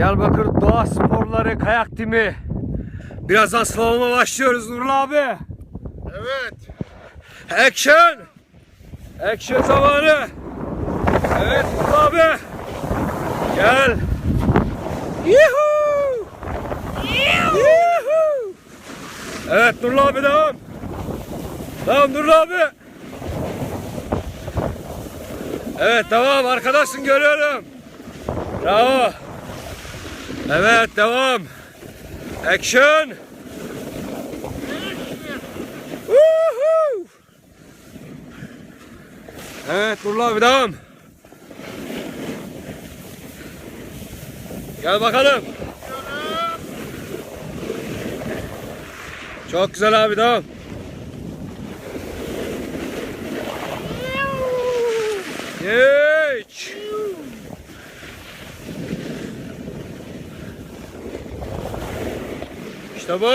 Diyarbakır Doğa Sporları Kayak Timi. Birazdan slaloma başlıyoruz Nurlu abi. Evet. Action! Action zamanı. Evet Nurlu abi. Gel. Yuhuu! Yuhuu! Evet Nurlu abi devam. Devam Nurlu abi. Evet devam arkadaşsın görüyorum. Bravo. Evet devam. Action. Evet Nurlu abi devam. Gel bakalım. Çok güzel abi devam. Geç. İşte bu.